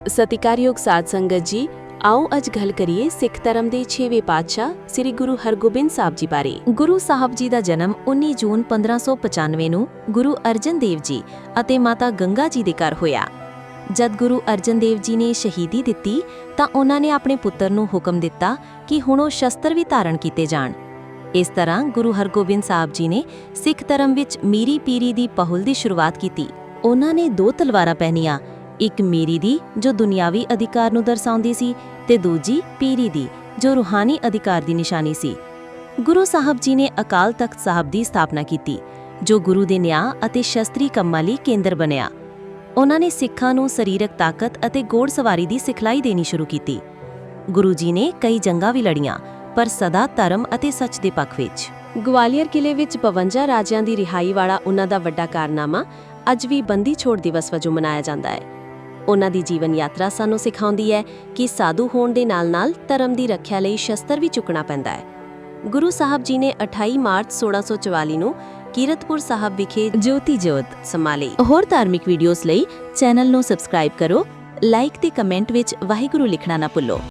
ਸਤਿਕਾਰਯੋਗ ਸਾਧ ਸੰਗਤ ਜੀ, ਆਓ ਅੱਜ ਗੱਲ ਕਰੀਏ ਸਿੱਖ ਧਰਮ ਦੇ 6ਵੇਂ ਪਾਤਸ਼ਾਹ ਸ੍ਰੀ ਗੁਰੂ ਹਰਗੋਬਿੰਦ ਸਾਹਿਬ ਜੀ ਬਾਰੇ। ਗੁਰੂ ਸਾਹਿਬ ਜੀ ਦਾ ਜਨਮ 19 ਜੂਨ 1595 ਨੂੰ ਗੁਰੂ ਅਰਜਨ ਦੇਵ ਜੀ ਅਤੇ ਮਾਤਾ ਗੰਗਾ ਜੀ ਦੇ ਘਰ ਹੋਇਆ। ਜਦ ਗੁਰੂ ਅਰਜਨ ਦੇਵ ਜੀ ਨੇ ਸ਼ਹੀਦੀ ਦਿੱਤੀ, ਤਾਂ ਉਹਨਾਂ ਨੇ ਆਪਣੇ ਪੁੱਤਰ ਨੂੰ ਹੁਕਮ ਦਿੱਤਾ ਕਿ ਹੁਣ ਉਹ ਸ਼ਸਤਰ ਵੀ ਧਾਰਨ ਕੀਤੇ ਜਾਣ। ਇਸ ਤਰ੍ਹਾਂ ਗੁਰੂ ਹਰਗੋਬਿੰਦ ਸਾਹਿਬ ਜੀ ਨੇ ਸਿੱਖ ਧਰਮ ਵਿੱਚ ਮੀਰੀ ਪੀਰੀ ਦੀ ਪਹੁਲ ਦੀ ਸ਼ੁਰੂਆਤ ਕੀਤੀ। ਉਹਨਾਂ ਨੇ ਦੋ ਤਲਵਾਰਾਂ ਪਹਿਨੀਆਂ ਇੱਕ ਮੀਰੀ ਦੀ ਜੋ ਦੁਨਿਆਵੀ ਅਧਿਕਾਰ ਨੂੰ ਦਰਸਾਉਂਦੀ ਸੀ ਤੇ ਦੂਜੀ ਪੀਰੀ ਦੀ ਜੋ ਰੂਹਾਨੀ ਅਧਿਕਾਰ ਦੀ ਨਿਸ਼ਾਨੀ ਸੀ। ਗੁਰੂ ਸਾਹਿਬ ਜੀ ਨੇ ਅਕਾਲ ਤਖਤ ਸਾਹਿਬ ਦੀ ਸਥਾਪਨਾ ਕੀਤੀ, ਜੋ ਗੁਰੂ ਦੇ ਨਿਆਂ ਅਤੇ ਸ਼ਸਤਰੀ ਕੰਮਾਂ ਲਈ ਕੇਂਦਰ ਬਣਿਆ। ਉਹਨਾਂ ਨੇ ਸਿੱਖਾਂ ਨੂੰ ਸਰੀਰਕ ਤਾਕਤ ਅਤੇ ਘੋੜਸਵਾਰੀ ਦੀ ਸਿਖਲਾਈ ਦੇਣੀ ਸ਼ੁਰੂ ਕੀਤੀ। ਗੁਰੂ ਜੀ ਨੇ ਕਈ ਜੰਗਾਂ ਵੀ ਲੜੀਆਂ, ਪਰ ਸਦਾ ਧਰਮ ਅਤੇ ਸੱਚ ਦੇ ਪੱਖ ਵਿੱਚ। ਗਵਾਲੀਅਰ ਕਿਲੇ ਵਿੱਚ 52 ਰਾਜਿਆਂ ਦੀ ਰਿਹਾਈ ਵਾਲਾ ਉਹਨਾਂ ਦਾ ਵੱਡਾ ਕਾਰਨਾਮਾ ਅੱਜ ਵੀ ਬੰਦੀ ਛੋੜ ਦਿਵਸ ਵਜੋਂ ਮਨਾਇਆ ਜਾਂਦਾ ਹੈ। ਉਹਨਾਂ ਦੀ ਜੀਵਨ ਯਾਤਰਾ ਸਾਨੂੰ ਸਿਖਾਉਂਦੀ ਹੈ ਕਿ ਸਾਧੂ ਹੋਣ ਦੇ ਨਾਲ-ਨਾਲ ਧਰਮ ਦੀ ਰੱਖਿਆ ਲਈ ਸ਼ਸਤਰ ਵੀ ਚੁੱਕਣਾ ਪੈਂਦਾ ਹੈ। ਗੁਰੂ ਸਾਹਿਬ ਜੀ ਨੇ 28 ਮਾਰਚ 1644 ਨੂੰ ਕੀਰਤਪੁਰ ਸਾਹਿਬ ਵਿਖੇ ਜੋਤੀ ਜੋਤ ਸੰਭਾਲੀ। ਹੋਰ ਧਾਰਮਿਕ ਵੀਡੀਓਜ਼ ਲਈ ਚੈਨਲ ਨੂੰ ਸਬਸਕ੍ਰਾਈਬ ਕਰੋ, ਲਾਈਕ ਤੇ ਕਮੈਂਟ ਵਿੱਚ ਵਾਹਿਗੁਰੂ ਲਿਖਣਾ ਨਾ ਭੁੱਲੋ।